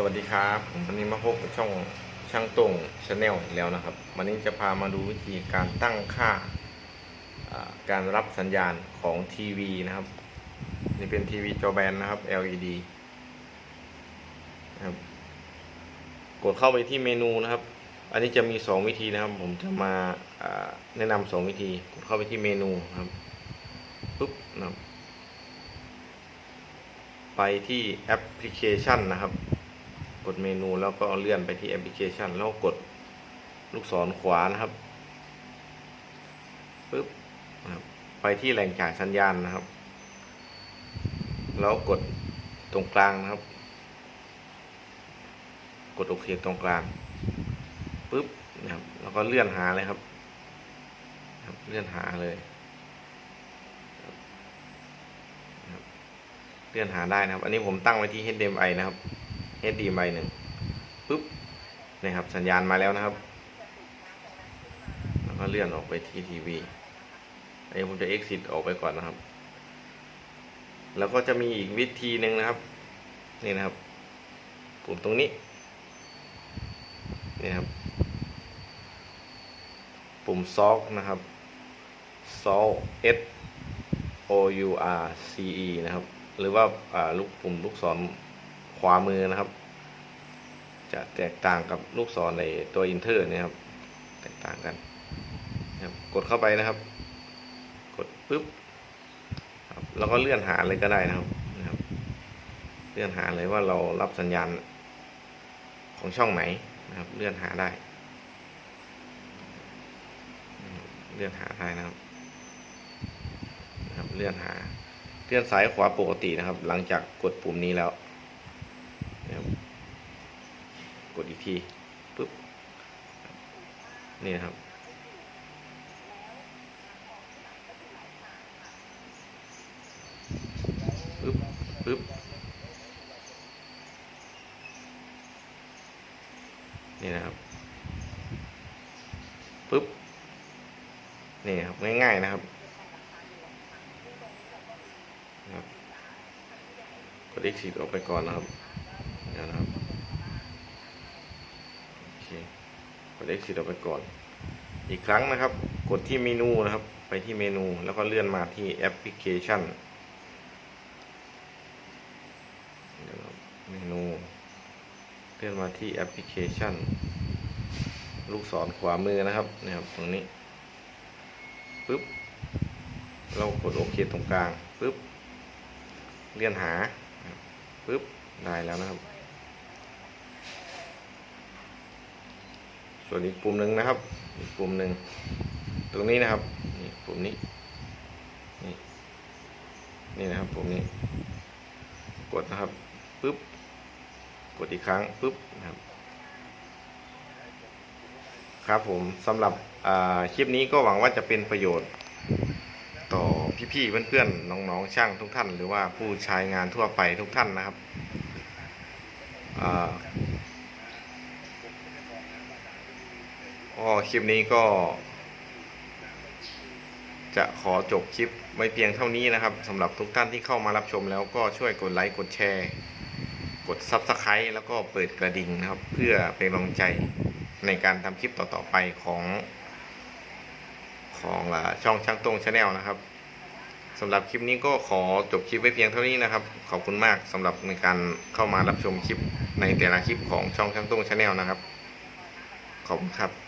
สวัสดีครับวันนี้มาพบกับช่องช่างตรงชาแนลอีกแล้วนะครับ วันนี้จะพามาดูวิธีการตั้งค่าการรับสัญญาณของทีวีนะครับ นี่เป็นทีวีจอแบนนะครับ LED นะครับกดเข้าไปที่เมนูนะครับ อันนี้จะมี 2 วิธีนะครับ ผมจะมาแนะนำสองวิธี กดเข้าไปที่เมนูครับปุ๊บนะครับไปที่แอปพลิเคชันนะครับ เมนูแล้วก็เลื่อนไปที่แอปพลิเคชัน แล้วกดลูกศรขวานะครับปึ๊บนะครับไปที่แหล่งจ่ายสัญญาณนะครับ แล้วกดตรงกลางนะครับ กดโอเคตรงกลางปึ๊บนะครับแล้วก็เลื่อนหาเลยครับครับเลื่อนหาเลยเลื่อนหาได้นะครับ อันนี้ผมตั้งไว้ที่ HDMI นะครับ HDMI หนึ่งปุ๊บนะครับสัญญาณมาแล้วนะครับ แล้วก็เลื่อนออกไปที่ทีวีอันนี้ผมจะ exit ออกไปก่อนนะครับ แล้วก็จะมีอีกวิธีหนึ่งนะครับ นี่นะครับ ปุ่มตรงนี้ นี่ครับ ปุ่มซอกนะครับซอ S O U R C E นะครับ หรือว่าลูกปุ่มลูกศร ขวามือนะครับ จะแตกต่างกับลูกศรในตัวอินเทอร์นะครับ แตกต่างกันนะครับกดเข้าไปนะครับ กดปุ๊บครับแล้วก็เลื่อนหาเลยก็ได้นะครับนะครับ เลื่อนหาเลยว่าเรารับสัญญาณของช่องไหนนะครับ เลื่อนหาได้ เลื่อนหาได้นะครับนะครับ เลื่อนหาเลื่อนซ้ายขวาปกตินะครับ หลังจากกดปุ่มนี้แล้วนะครับก ดอีกทีปุ๊บนี่นะครับ ปึ๊บ ปึ๊บ นี่นะครับ ปึ๊บ นี่ครับ ง่ายๆนะครับกด exit ออกไปก่อนนะครับนะครับโอเค กด exit ออกไปก่อน อีกครั้งนะครับ กดที่เมนูนะครับ ไปที่เมนูแล้วก็เลื่อนมาที่แอปพลิเคชันเมนูเลื่อนมาที่แอปพลิเคชัน ลูกศรขวามือนะครับนะครับตรงนี้ปึ๊บเรากดโอเคตรงกลางปึ๊บเลื่อนหาปึ๊บได้แล้วนะครับ ส่วนอีกปุ่มหนึ่งนะครับ อีกปุ่มหนึ่งตรงนี้นะครับนี่ปุ่มนี้นี่นี่นะครับปุ่มนี้ กดนะครับปึ๊บกดอีกครั้งปึ๊บนะครับ ครับผมสำหรับคลิปนี้ก็หวังว่าจะเป็นประโยชน์ต่อพี่ๆเพื่อนๆน้องๆช่างทุกท่าน หรือว่าผู้ใช้งานทั่วไปทุกท่านนะครับ ก็คลิปนี้ก็ จะขอจบคลิปไว้เพียงเท่านี้นะครับสำหรับทุกท่านที่เข้ามารับชมแล้วก็ช่วยกดไลค์กดแชร์ กด Subscribe แล้วก็เปิดกระดิ่งนะครับ เพื่อเป็นกำลังใจในการทำคลิปต่อๆไปของของช่องช่างตรงชาแนลนะครับสำหรับคลิปนี้ก็ขอจบคลิปไว้เพียงเท่านี้นะครับ ขอบคุณมากสำหรับในการเข้ามารับชมคลิปในแต่ละคลิปของช่องช่างตรงชาแนลนะครับ ขอบคุณครับ